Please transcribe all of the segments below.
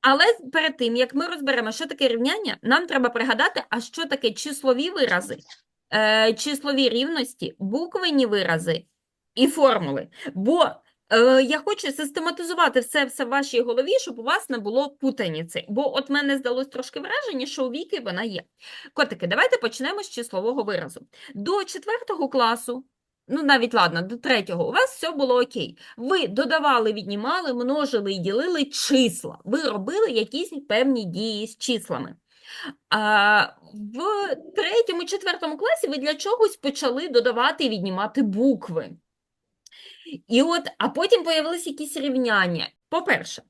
Але перед тим, як ми розберемо, що таке рівняння, нам треба пригадати, а що таке числові вирази, е, числові рівності, буквенні вирази і формули. Бо е, я хочу систематизувати все, все в вашій голові, щоб у вас не було путаниці. Бо от мене здалось трошки враження, що у Віки вона є. Котики, давайте почнемо з числового виразу. До четвертого класу, ну навіть ладно, до третього, у вас все було окей. Ви додавали, віднімали, множили і ділили числа. Ви робили якісь певні дії з числами. А в третьому, четвертому класі ви для чогось почали додавати і віднімати букви. І от, а потім появилися якісь рівняння. По-перше,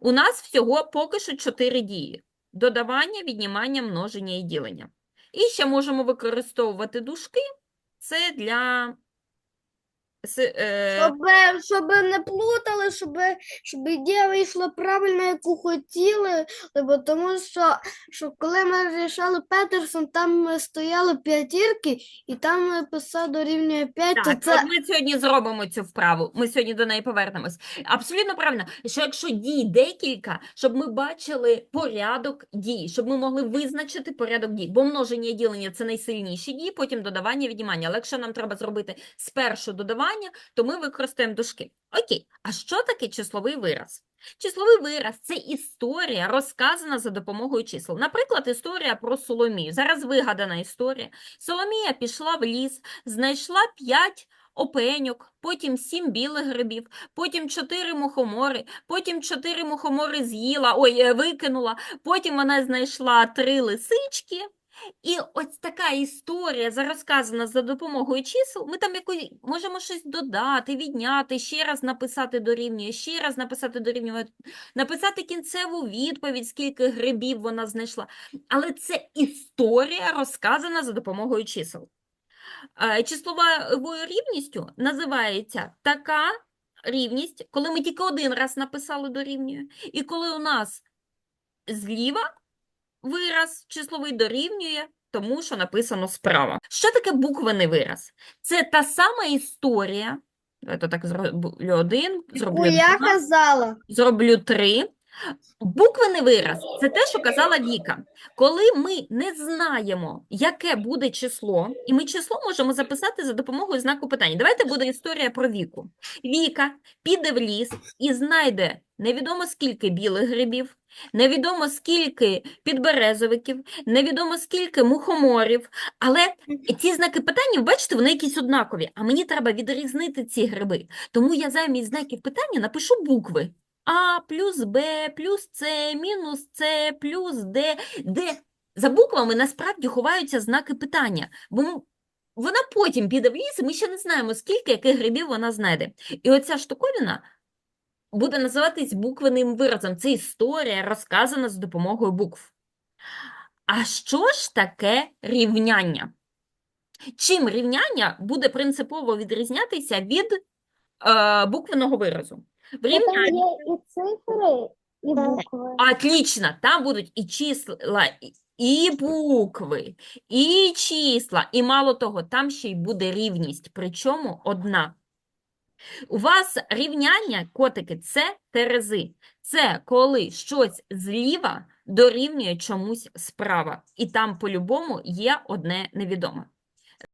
у нас всього поки що чотири дії: додавання, віднімання, множення і ділення. І ще можемо використовувати дужки. Це для с- е, Щоб, щоб не плутали, щоб, щоб ідея вийшла правильно, яку хотіли, бо тому що, що коли ми рішали Петерсон, там стояли п'ятірки, і там писав дорівнює 5, то Так, це от ми сьогодні зробимо цю вправу. Ми сьогодні до неї повернемось. Абсолютно правильно, що якщо дій декілька, щоб ми бачили порядок дій, щоб ми могли визначити порядок дій. Бо множення і ділення це найсильніші дії, потім додавання, віднімання. Але якщо нам треба зробити спершу додавання, то ми використаємо дужки. Окей, а що таке числовий вираз? Числовий вираз це історія, розказана за допомогою чисел. Наприклад, історія про Соломію. Зараз вигадана історія. Соломія пішла в ліс, знайшла п'ять опеньок, потім сім білих грибів, потім чотири мухомори, потім чотири мухомори з'їла, ой, е, викинула, потім вона знайшла три лисички. І ось така історія за- розказана за допомогою чисел. Ми там якось можемо щось додати, відняти, ще раз написати дорівнює, ще раз написати дорівнює, написати кінцеву відповідь, скільки грибів вона знайшла. Але це історія розказана за допомогою чисел. Е, Числовою рівністю називається така рівність, коли ми тільки один раз написали дорівнює, і коли у нас зліва вираз числовий дорівнює тому, що написано справа. Що таке буквений вираз? Це та сама історія. То так зроблю один, зроблю яку я два, казала. зроблю три. Буквений вираз це те, що казала Віка. Коли ми не знаємо, яке буде число, і ми число можемо записати за допомогою знаку питання. Давайте буде історія про Віку. Віка піде в ліс і знайде невідомо скільки білих грибів, невідомо скільки підберезовиків, невідомо скільки мухоморів. Але ці знаки питання, бачите, вони якісь однакові. А мені треба відрізнити ці гриби. Тому я замість знаків питання напишу букви. А плюс Б, плюс С, мінус С, плюс Д, Д. За буквами насправді ховаються знаки питання, бо вона потім піде в ліс, і ми ще не знаємо, скільки яких грибів вона знайде. І оця штуковина буде називатись буквенним виразом. Це історія, розказана за допомогою букв. А що ж таке рівняння? Чим рівняння буде принципово відрізнятися від е, буквеного виразу? В рівнянні є і цифри, і букви. Отлично, там будуть і числа, і- і букви, і числа, і мало того, там ще й буде рівність, причому одна. У вас рівняння, котики, це терези. Це коли щось зліва дорівнює чомусь справа, і там по-любому є одне невідоме.